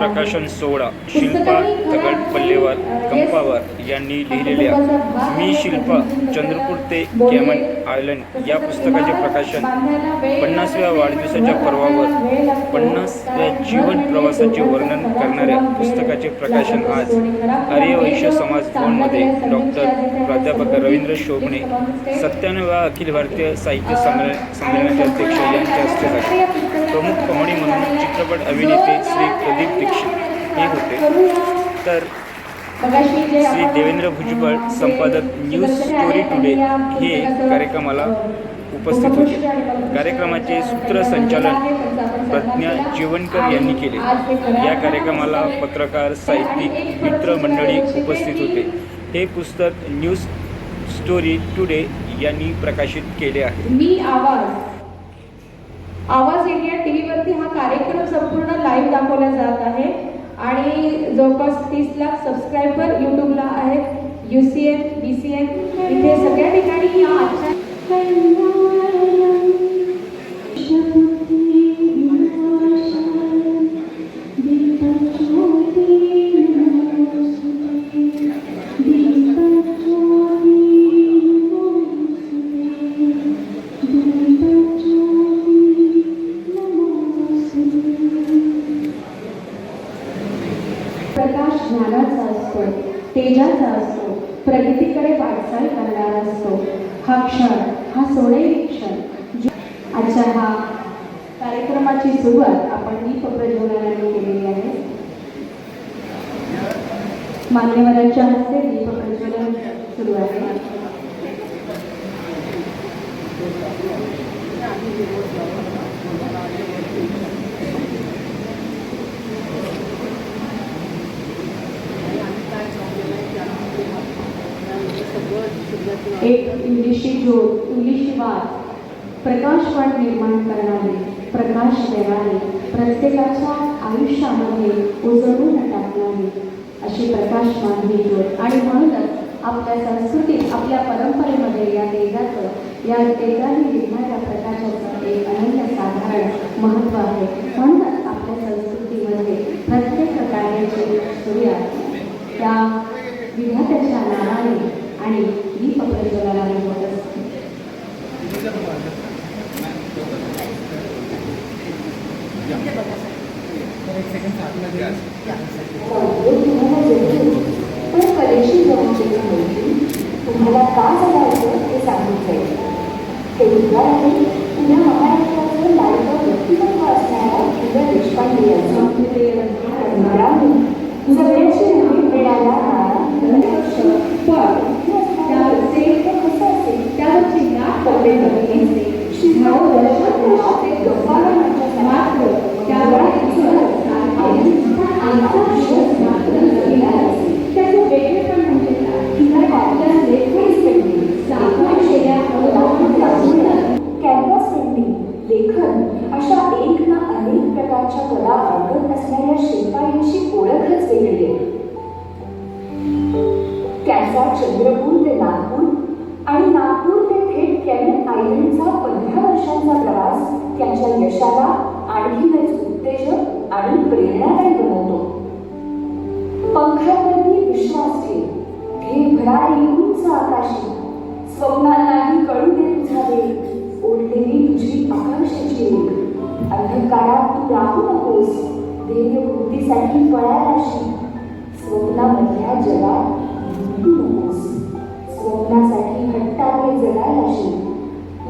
प्रकाशन सोहळा शिल्पा दगड पल्लेवार कंपावर यांनी लिहिलेल्या मी शिल्पा चंद्रपूर ते कॅमन आयलंड या पुस्तकाचे प्रकाशन पन्नासव्या वाढदिवसाच्या पर्वावर पन्नासव्या जीवन प्रवासाचे वर्णन करणाऱ्या पुस्तकाचे प्रकाशन आज आर्यवैश्य समाज भवनमध्ये डॉक्टर प्राध्यापक रवींद्र शोभणे सत्त्याण्णव्या अखिल भारतीय साहित्य संमेलन संमेलनाचे अध्यक्ष यांच्या हस्ते झाले. प्रमुख पाहुणे म्हणून चित्रपट अभिनेते श्री प्रदीप दीक्षित हे होते. तर श्री देवेंद्र भुजबळ संपादक न्यूज स्टोरी टुडे हे कार्यक्रमाला उपस्थित होते. कार्यक्रमाचे सूत्रसंचालन प्रज्ञा जीवनकर यांनी केले. या कार्यक्रमाला पत्रकार साहित्यिक मित्रमंडळी उपस्थित होते. हे पुस्तक न्यूज स्टोरी टुडे यांनी प्रकाशित केले आहे. मी आवाज. आवाज इंडिया टी व्हीवरती हा कार्यक्रम संपूर्ण लाईव्ह दाखवला जात आहे. आणि जवळपास तीस लाख सबस्क्रायबर यूट्यूबला आहेत. U C N B C N इथे सगळ्या ठिकाणी या आजच्या प्रकाश ज्ञानाचा असतो तेजाचा असतो प्रगतीकडे वाटचाल करणारा असतो. हा क्षण हा सोनेरी क्षण आजच्या हा कार्यक्रमाची सुरुवात आपण दीप प्रज्वलनाने केलेली आहे. मान्यवरांच्या हस्ते दीप प्रज्वलन सुरू आहे. एक इंग्लिशची जोड इंग्लिशची वाद. प्रकाशवाण निर्माण करणारे प्रकाश देणारे प्रत्येकाच्या आयुष्यामध्ये उजळून टाकणारे अशी प्रकाशवान ही जोड. आणि म्हणूनच आपल्या संस्कृतीत आपल्या परंपरेमध्ये या तेजाचं या तेजाने निघणाऱ्या प्रकाशाचं एक अनन्यसाधारण महत्त्व आहे. म्हणूनच आपल्या संस्कृतीमध्ये प्रत्येक कार्याची सूर्या त्या विधान नावाने आणि दीप प्रज्वलनाने होत असते पण कलेशी तुम्हाला का जगायचं ते सांगून जाईल हे उद्गार आहे पुण्या महाराष्ट्राचं लाडकं व्यक्तिमत्व असणाऱ्या प्रकारच्या कला आवडत असणाऱ्या शिल्पाईंची ओळखच वेगळी आहे त्यांचा चंद्रपूर ते नागपूर आणि नागपूर ते थेट कॅनन आयलंडचा पंधरा वर्षांचा प्रवास त्यांच्या यशाला आणखीनच उत्तेजक आणि प्रेरणादायी बनवतो. पंखांवरती विश्वास ठेव. ध्येय भरारी उंच आकाशी. स्वप्नांनाही कळू दे तुझा वेग ओढलेली तुझी आकाशाची रेख अंधकारात तू राहू नकोस. ध्येय पूर्तीसाठी पळायला शिक स्वप्नामधल्या जगात गुंतू नकोस. स्वप्नासाठी हट्टाने जगायला शिक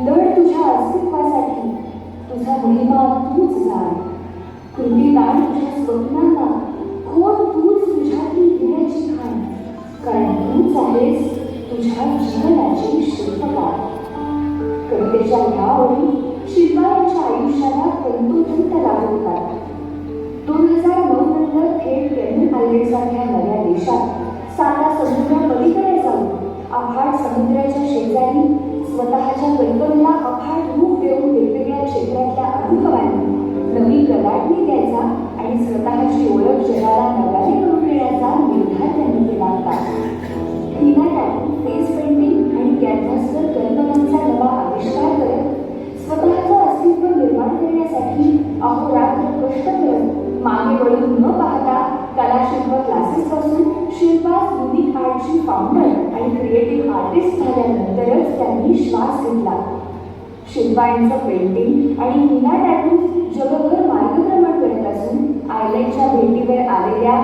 लढ तुझ्या अस्तित्वासाठी. तुझा महिमा तूच जाण कृती ताण तुझ्या स्वप्नांना खोल तूच तुझ्यातली घेण्याची खाण कारण तूच आहेस तुझ्या जीवनाची शिल्पकार. कवितेच्या ह्या ओळी शिल्पायांच्या आयुष्याला तंतोतंत लागू होतात दोन हजार नऊ नंतर थेट केरन आयलंडसारख्या नव्या देशात साधा समुद्र पलीकडे जाऊन अफाट समुद्राच्या शेजारी स्वतःच्या कल्पनेला अफाट रूप देऊन वेगवेगळ्या क्षेत्रातल्या अनुभवांनी नवी कलाटणी द्यायचा आणि स्वतःची ओळख जगाला नव्याने करून देण्याचा निर्धार त्यांनी भाषेवर क्लासेस पासून शिल्पा स्मृती आर्टची फाउंडर आणि क्रिएटिव्ह आर्टिस्ट झाल्यानंतरच त्यांनी श्वास घेतला. शिल्पा यांचं पेंटिंग आणि हिना टॅटू जगभर मार्गक्रमण करत असून आयलंडच्या भेटीवर आलेल्या